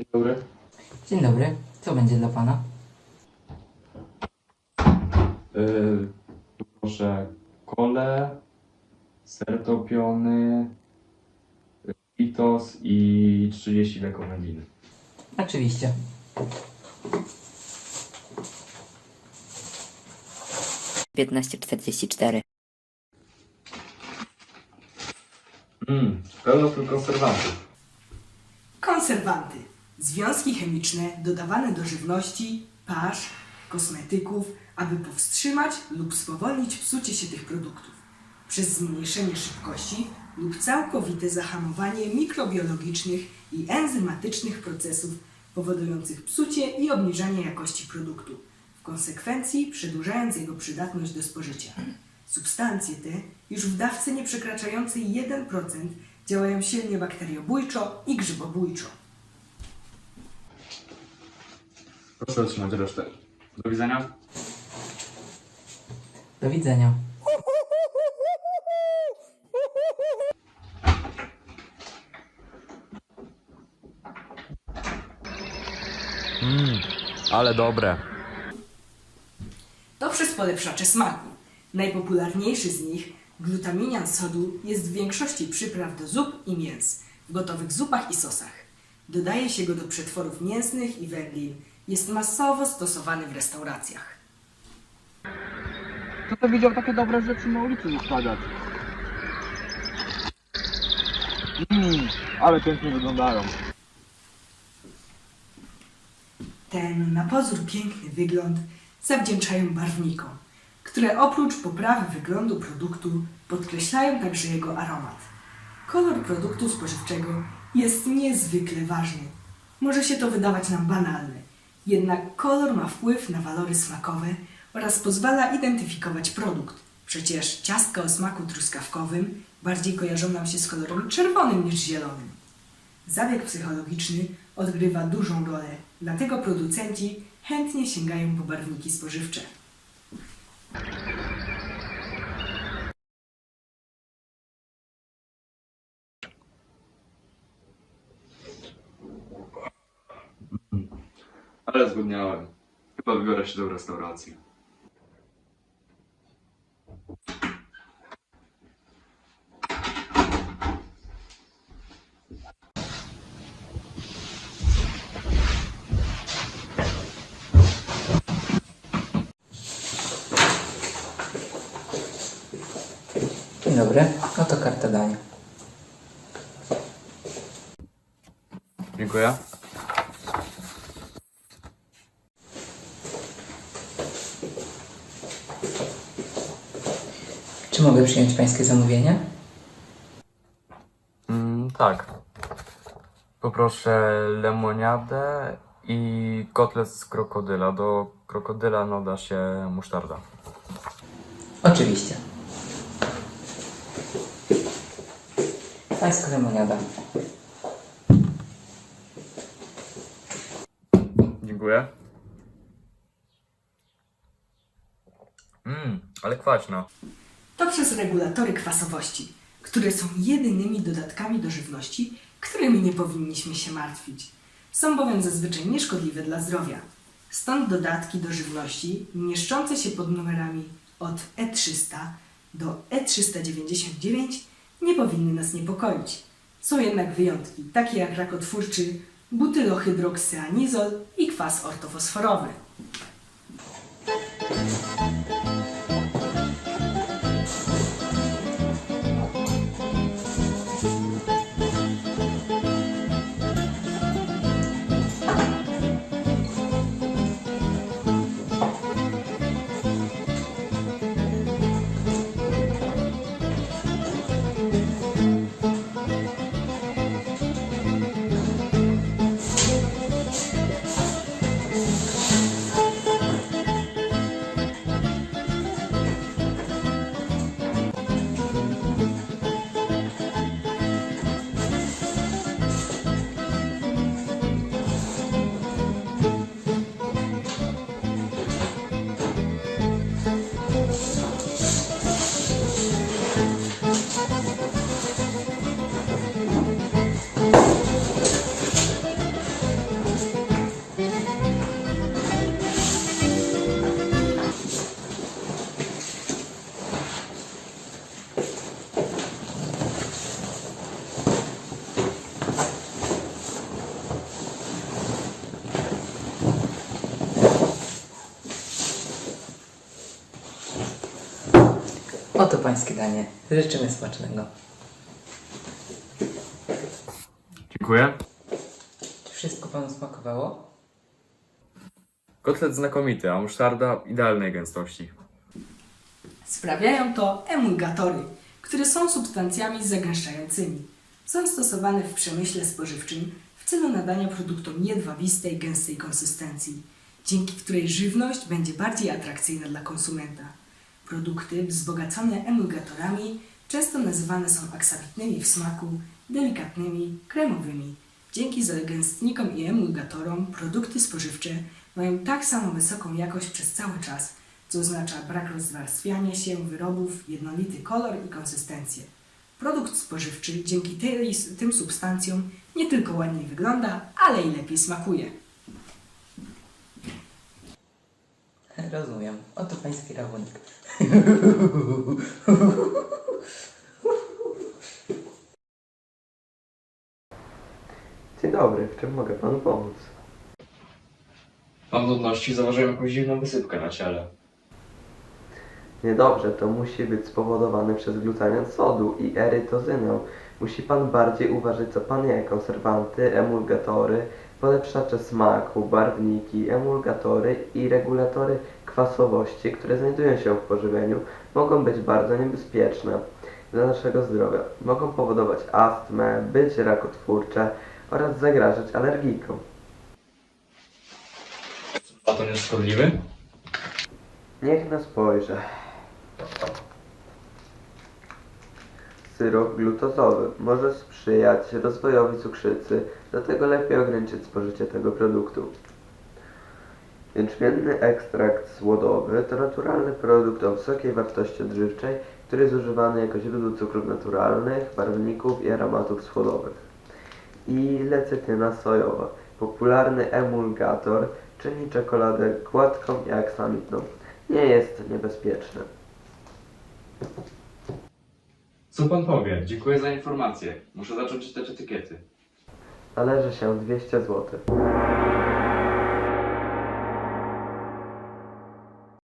Dzień dobry. Dzień dobry, co będzie dla Pana? Yy, proszę kole, ser topiony, pitos i 30 deków wędliny. Oczywiście. Piętnaście czterdzieści cztery. Mmm, pełno tu konserwantów. Konserwanty. Związki chemiczne dodawane do żywności, pasz, kosmetyków, aby powstrzymać lub spowolnić psucie się tych produktów przez zmniejszenie szybkości lub całkowite zahamowanie mikrobiologicznych i enzymatycznych procesów powodujących psucie i obniżanie jakości produktu, w konsekwencji przedłużając jego przydatność do spożycia. Substancje te, już w dawce nie przekraczającej 1%, działają silnie bakteriobójczo i grzybobójczo. Proszę otrzymać resztę. Do widzenia. Do widzenia. Ale dobre. To przez polepszacze smaku. Najpopularniejszy z nich, glutaminian sodu, jest w większości przypraw do zup i mięs, w gotowych zupach i sosach. Dodaje się go do przetworów mięsnych i wędlin. Jest masowo stosowany w restauracjach. Kto to widział takie dobre rzeczy na ulicy zostawiać? Mmm, ale pięknie wyglądają. Ten na pozór piękny wygląd zawdzięczają barwnikom, które oprócz poprawy wyglądu produktu podkreślają także jego aromat. Kolor produktu spożywczego jest niezwykle ważny. Może się to wydawać nam banalne, jednak kolor ma wpływ na walory smakowe oraz pozwala identyfikować produkt. Przecież ciastka o smaku truskawkowym bardziej kojarzą nam się z kolorem czerwonym niż zielonym. Zabieg psychologiczny odgrywa dużą rolę, dlatego producenci chętnie sięgają po barwniki spożywcze. Ale zgłodniałem. Chyba wybiorę się do restauracji. Dzień dobry, oto karta dania. Dziękuję. Czy mogę przyjąć Pańskie zamówienie? Mm, tak. Poproszę lemoniadę i kotlet z krokodyla. Do krokodyla nada się musztarda. Oczywiście. Pańska lemoniada. Dziękuję. Mmm, ale kwaśna. To przez regulatory kwasowości, które są jedynymi dodatkami do żywności, którymi nie powinniśmy się martwić. Są bowiem zazwyczaj nieszkodliwe dla zdrowia. Stąd dodatki do żywności mieszczące się pod numerami od E300 do E399 nie powinny nas niepokoić. Są jednak wyjątki, takie jak rakotwórczy butylohydroksyanizol i kwas ortofosforowy. Pańskie danie. Życzymy smacznego. Dziękuję. Czy wszystko panu smakowało? Kotlet znakomity, a musztarda idealnej gęstości. Sprawiają to emulgatory, które są substancjami zagęszczającymi. Są stosowane w przemyśle spożywczym w celu nadania produktom jedwabistej, gęstej konsystencji, dzięki której żywność będzie bardziej atrakcyjna dla konsumenta. Produkty wzbogacone emulgatorami często nazywane są aksamitnymi w smaku, delikatnymi, kremowymi. Dzięki zagęstnikom i emulgatorom produkty spożywcze mają tak samo wysoką jakość przez cały czas, co oznacza brak rozwarstwiania się wyrobów, jednolity kolor i konsystencję. Produkt spożywczy dzięki tej, tym substancjom nie tylko ładniej wygląda, ale i lepiej smakuje. Rozumiem. Oto pański rachunek. Dzień dobry, w czym mogę panu pomóc? Mam nudności, zauważyłem jakąś dziwną wysypkę na ciele. Niedobrze, to musi być spowodowane przez glutamian sodu i erytozynę. Musi pan bardziej uważać, co pan je. Konserwanty, emulgatory, polepszacze smaku, barwniki, emulgatory i regulatory kwasowości, które znajdują się w pożywieniu, mogą być bardzo niebezpieczne dla naszego zdrowia. Mogą powodować astmę, być rakotwórcze oraz zagrażać alergikom. A to nie szkodliwy? Niech na spojrzę. Syrop glutozowy może sprzyjać rozwojowi cukrzycy, dlatego lepiej ograniczyć spożycie tego produktu. Jęczmienny ekstrakt słodowy to naturalny produkt o wysokiej wartości odżywczej, który jest używany jako źródło cukrów naturalnych, barwników i aromatów słodowych. I lecytyna sojowa, popularny emulgator, czyni czekoladę gładką i aksamitną. Nie jest niebezpieczny. Co pan powie? Dziękuję za informację. Muszę zacząć czytać etykiety. Należy się 200 zł.